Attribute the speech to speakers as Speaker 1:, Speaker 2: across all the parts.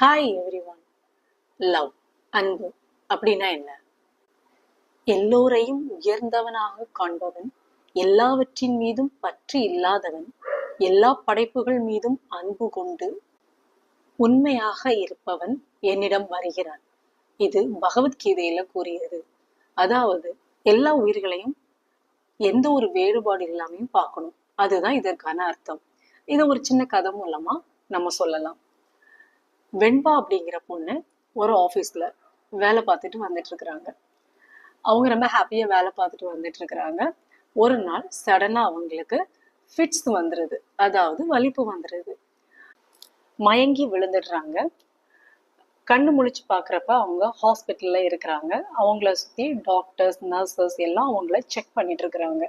Speaker 1: Hi every one love அன்பு அப்படின்னா என்ன? எல்லோரையும் உயர்ந்தவனாக காண்பவன் எல்லாவற்றின் மீதும் பற்று இல்லாதவன் எல்லா படைப்புகள் மீதும் அன்பு கொண்டு உண்மையாக இருப்பவன் என்னிடம் வருகிறான். இது பகவத்கீதையில கூறியது அதாவது எல்லா உயிர்களையும் எந்த ஒரு வேறுபாடு இல்லாமையும் பார்க்கணும். அதுதான் இதற்கான அர்த்தம். இதை ஒரு சின்ன கதை மூலமா நம்ம சொல்லலாம். வெண்பா அப்படிங்கிற பொண்ணு ஒரு ஆஃபீஸில் வேலை பார்த்துட்டு வந்துட்டு இருக்கிறாங்க அவங்க ரொம்ப ஹாப்பியாக வேலை பார்த்துட்டு வந்துட்டு இருக்கிறாங்க ஒரு நாள் சடனாக அவங்களுக்கு ஃபிட்ஸ் வந்துடுது அதாவது வலிப்பு வந்துடுது மயங்கி விழுந்துடுறாங்க. கண்ணு முழிச்சு பார்க்குறப்ப அவங்க ஹாஸ்பிட்டலில் இருக்கிறாங்க. அவங்கள சுற்றி டாக்டர்ஸ் நர்சஸ் எல்லாம் அவங்கள செக் பண்ணிட்டு இருக்கிறாங்க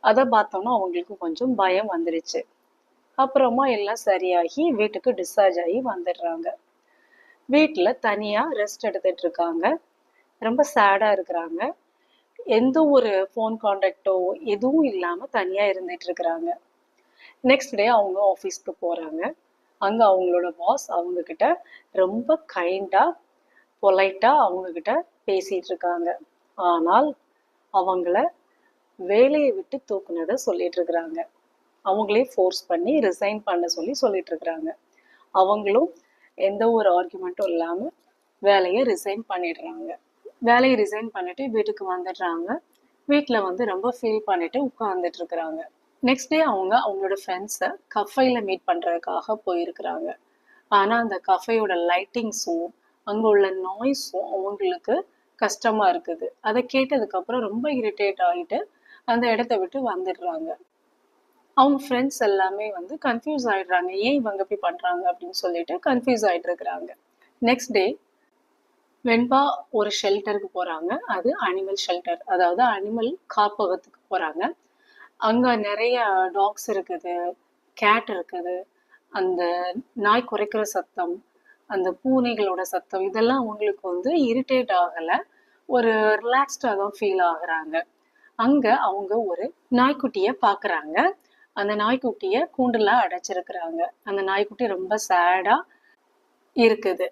Speaker 1: அதை பார்த்தோன்னா அவங்களுக்கு கொஞ்சம் பயம் வந்துடுச்சு அப்புறமா எல்லாம் சரியாகி வீட்டுக்கு டிஸ்சார்ஜ் ஆகி வந்துடுறாங்க. வீட்டில் தனியாக ரெஸ்ட் எடுத்துட்டு இருக்காங்க. ரொம்ப சேடாக இருக்கிறாங்க. எந்த ஒரு ஃபோன் காண்டாக்டோ எதுவும் இல்லாமல் தனியாக இருந்துட்டு இருக்கிறாங்க. நெக்ஸ்ட் டே அவங்க ஆஃபீஸ்க்கு போகிறாங்க அங்கே அவங்களோட பாஸ் அவங்கக்கிட்ட ரொம்ப கைண்டாக பொலைட்டாக அவங்கக்கிட்ட பேசிகிட்டு இருக்காங்க. ஆனால் அவங்கள வேலையை விட்டு தூக்குனதை சொல்லிட்டு இருக்கிறாங்க. அவங்களே ஃபோர்ஸ் பண்ணி ரிசைன் பண்ண சொல்லி சொல்லிட்டு இருக்கிறாங்க அவங்களும் எந்த ஒரு ஆர்குமெண்ட்டும் இல்லாமல் வேலையை ரிசைன் பண்ணிடுறாங்க. வேலையை ரிசைன் பண்ணிட்டு வீட்டுக்கு வந்துடுறாங்க. வீட்டில் வந்து ரொம்ப ஃபீல் பண்ணிட்டு உட்காந்துட்டு இருக்கிறாங்க நெக்ஸ்ட் டே அவங்க அவங்களோட ஃப்ரெண்ட்ஸை கஃபையில் மீட் பண்ணுறதுக்காக போயிருக்கிறாங்க. ஆனால் அந்த கஃபையோட லைட்டிங்ஸும் அங்கே உள்ள நாய்ஸும் அவங்களுக்கு கஷ்டமாக இருக்குது. அதை கேட்டதுக்கப்புறம் ரொம்ப இரிட்டேட் ஆகிட்டு அந்த இடத்த விட்டு வந்துடுறாங்க. அவங்க ஃப்ரெண்ட்ஸ் எல்லாமே வந்து கன்ஃபியூஸ் ஆயிடுறாங்க. ஏன் இவங்க இப்படி பண்ணுறாங்க அப்படின்னு சொல்லிட்டு கன்ஃபியூஸ் ஆயிட்டு இருக்கிறாங்க நெக்ஸ்ட் டே வெண்பா ஒரு ஷெல்டருக்கு போகிறாங்க அது அனிமல் ஷெல்டர் அதாவது அனிமல் காப்பகத்துக்கு போகிறாங்க அங்கே நிறைய டாக்ஸ் இருக்குது கேட் இருக்குது அந்த நாய் குறைக்கிற சத்தம் அந்த பூனைகளோட சத்தம் இதெல்லாம் அவங்களுக்கு வந்து இரிட்டேட் ஆகலை. ஒரு ரிலாக்ஸ்டாக தான் ஃபீல் ஆகுறாங்க. அங்கே அவங்க ஒரு நாய்க்குட்டியை பார்க்குறாங்க. அந்த நாய்க்குட்டியை கூண்டுல அடைச்சிருக்கிறாங்க. அந்த நாய்க்குட்டி ரொம்ப சேடா இருக்குது.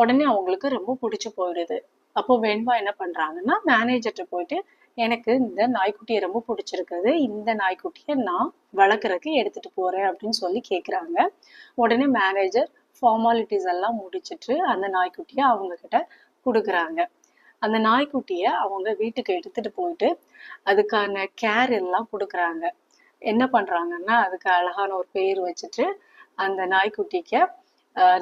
Speaker 1: உடனே அவங்களுக்கு ரொம்ப பிடிச்சி போயிடுது. அப்போ வெண்பா என்ன பண்றாங்கன்னா மேனேஜர்கிட்ட போயிட்டு எனக்கு இந்த நாய்க்குட்டியை ரொம்ப பிடிச்சிருக்குது. இந்த நாய்க்குட்டியை நான் வளர்க்குறதுக்கு எடுத்துட்டு போறேன் அப்படின்னு சொல்லி கேட்குறாங்க உடனே மேனேஜர் ஃபார்மாலிட்டிஸ் எல்லாம் முடிச்சிட்டு அந்த நாய்க்குட்டியை அவங்க கிட்ட கொடுக்குறாங்க. அந்த நாய்க்குட்டியை அவங்க வீட்டுக்கு எடுத்துட்டு போயிட்டு அதுக்கான கேர் எல்லாம் கொடுக்குறாங்க. என்ன பண்ணுறாங்கன்னா அதுக்கு அழகான ஒரு பேர் வச்சுட்டு அந்த நாய்க்குட்டிக்கு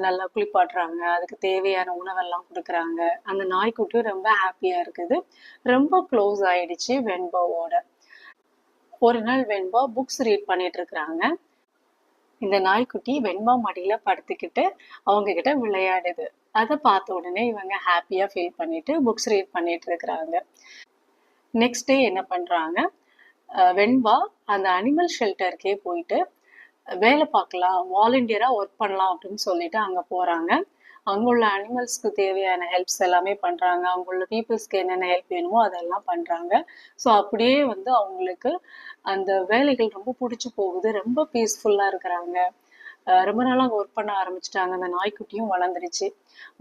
Speaker 1: நல்லா குளிப்பாட்டுறாங்க. அதுக்கு தேவையான உணவெல்லாம் கொடுக்குறாங்க. அந்த நாய்க்குட்டியும் ரொம்ப ஹாப்பியாக இருக்குது. ரொம்ப க்ளோஸ் ஆயிடுச்சு வெண்பாவோட. ஒரு நாள் வெண்பா புக்ஸ் ரீட் பண்ணிட்டு இருக்கிறாங்க. இந்த நாய்க்குட்டி வெண்பா மடியில் படுத்துக்கிட்டு அவங்க கிட்ட விளையாடுது. அதை பார்த்த உடனே இவங்க ஹாப்பியாக ஃபீல் பண்ணிட்டு புக்ஸ் ரீட் பண்ணிட்டு இருக்கிறாங்க. நெக்ஸ்ட் டே என்ன பண்ணுறாங்க வெண்பா அந்த அனிமல் ஷெல்டருக்கே போயிட்டு வேலை பார்க்கலாம் வாலண்டியராக ஒர்க் பண்ணலாம் அப்படின்னு சொல்லிட்டு அங்கே போகிறாங்க அங்கே உள்ள அனிமல்ஸ்க்கு தேவையான ஹெல்ப்ஸ் எல்லாமே பண்ணுறாங்க அங்கே உள்ள பீப்புள்ஸ்க்கு என்னென்ன ஹெல்ப் வேணுமோ அதெல்லாம் பண்ணுறாங்க ஸோ அப்படியே வந்து அவங்களுக்கு அந்த வேலைகள் ரொம்ப பிடிச்சி போகுது. ரொம்ப பீஸ்ஃபுல்லாக இருக்கிறாங்க. ரொம்ப நாளாக அங்கே ஒர்க் பண்ண ஆரம்பிச்சிட்டாங்க. அந்த நாய்க்குட்டியும் வளர்ந்துருச்சு.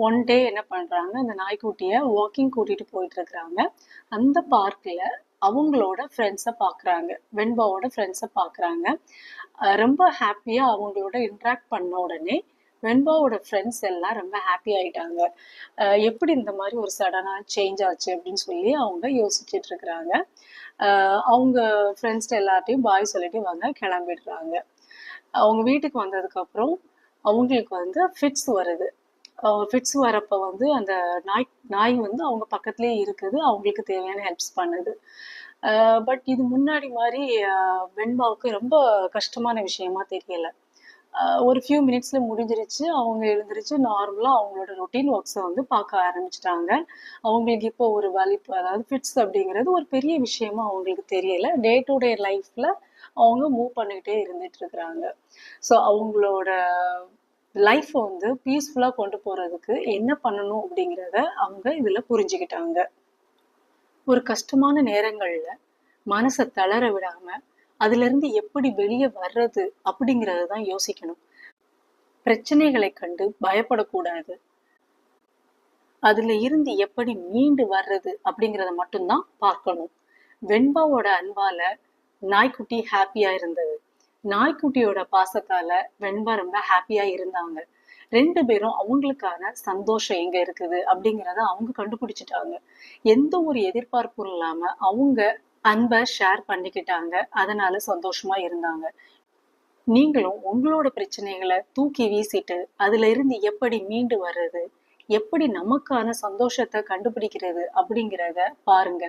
Speaker 1: ஒன் டே என்ன பண்ணுறாங்க அந்த நாய்க்குட்டியை வாக்கிங் கூட்டிகிட்டு போயிட்டு இருக்கிறாங்க. அந்த பார்க்கில் அவங்களோட ஃப்ரெண்ட்ஸை பார்க்குறாங்க வெண்பாவோட ஃப்ரெண்ட்ஸை பார்க்குறாங்க ரொம்ப ஹாப்பியாக அவங்களோட இன்ட்ராக்ட் பண்ண உடனே வெண்பாவோட ஃப்ரெண்ட்ஸ் எல்லாம் ரொம்ப ஹாப்பி ஆயிட்டாங்க. எப்படி இந்த மாதிரி ஒரு சடனாக சேஞ்ச் ஆச்சு அப்படின்னு சொல்லி அவங்க யோசிச்சுட்டு இருக்கிறாங்க. அவங்க ஃப்ரெண்ட்ஸ் எல்லார்ட்டையும் பாய் சொல்லிட்டு வாங்க கிளம்பிடுறாங்க. அவங்க வீட்டுக்கு வந்ததுக்கப்புறம் அவங்களுக்கு வந்து ஃபிட்ஸ் வருது. ஃபிட்ஸ் வரப்போ வந்து அந்த நாய் நாய் வந்து அவங்க பக்கத்துலேயே இருக்குது. அவங்களுக்கு தேவையான ஹெல்ப்ஸ் பண்ணுது. பட் இது முன்னாடி மாதிரி வெண்பாவுக்கு ரொம்ப கஷ்டமான விஷயமா தெரியல. ஒரு ஃபியூ மினிட்ஸில் முடிஞ்சிருச்சு. அவங்க எழுந்திரிச்சு நார்மலாக அவங்களோட ரொட்டீன் ஒர்க்ஸை வந்து பார்க்க ஆரம்பிச்சிட்டாங்க. அவங்களுக்கு இப்போ ஒரு வலிப்பு அதாவது ஃபிட்ஸ் அப்படிங்கிறது ஒரு பெரிய விஷயமா அவங்களுக்கு தெரியல. டே டு டே லைஃப்பில் அவங்க மூவ் பண்ணிக்கிட்டே இருந்துட்டு இருக்கிறாங்க. ஸோ அவங்களோட லைஃப்பை வந்து பீஸ்ஃபுல்லாக கொண்டு போகிறதுக்கு என்ன பண்ணணும் அப்படிங்கிறத அவங்க இதில் புரிஞ்சுக்கிட்டாங்க. ஒரு கஷ்டமான நேரங்களில் மனசை தளர விடாம அதுல இருந்து எப்படி வெளியே வர்றது அப்படிங்கிறத தான் யோசிக்கணும். பிரச்சனைகளை கண்டு பயப்படக்கூடாது. அதுல இருந்து எப்படி மீண்டு வர்றது அப்படிங்கிறத மட்டும்தான் பார்க்கணும். வெண்பாவோட அன்பால நாய்க்குட்டி ஹாப்பியா இருந்தது. நாய்க்குட்டியோட பாசத்தால வெண்பா ரொம்ப ஹாப்பியா இருந்தாங்க. ரெண்டு பேரும் அவங்களுக்கான சந்தோஷம் எங்க இருக்குது அப்படிங்கிறத அவங்க கண்டுபிடிச்சிட்டாங்க. எந்த ஒரு எதிர்பார்ப்பும் இல்லாம அவங்க அன்பை ஷேர் பண்ணிக்கிட்டாங்க. அதனால சந்தோஷமா இருந்தாங்க. நீங்களும் உங்களோட பிரச்சனைகளை தூக்கி வீசிட்டு அதுல இருந்து எப்படி மீண்டு வர்றது எப்படி நமக்கான சந்தோஷத்தை கண்டுபிடிக்கிறது அப்படிங்கிறத பாருங்க.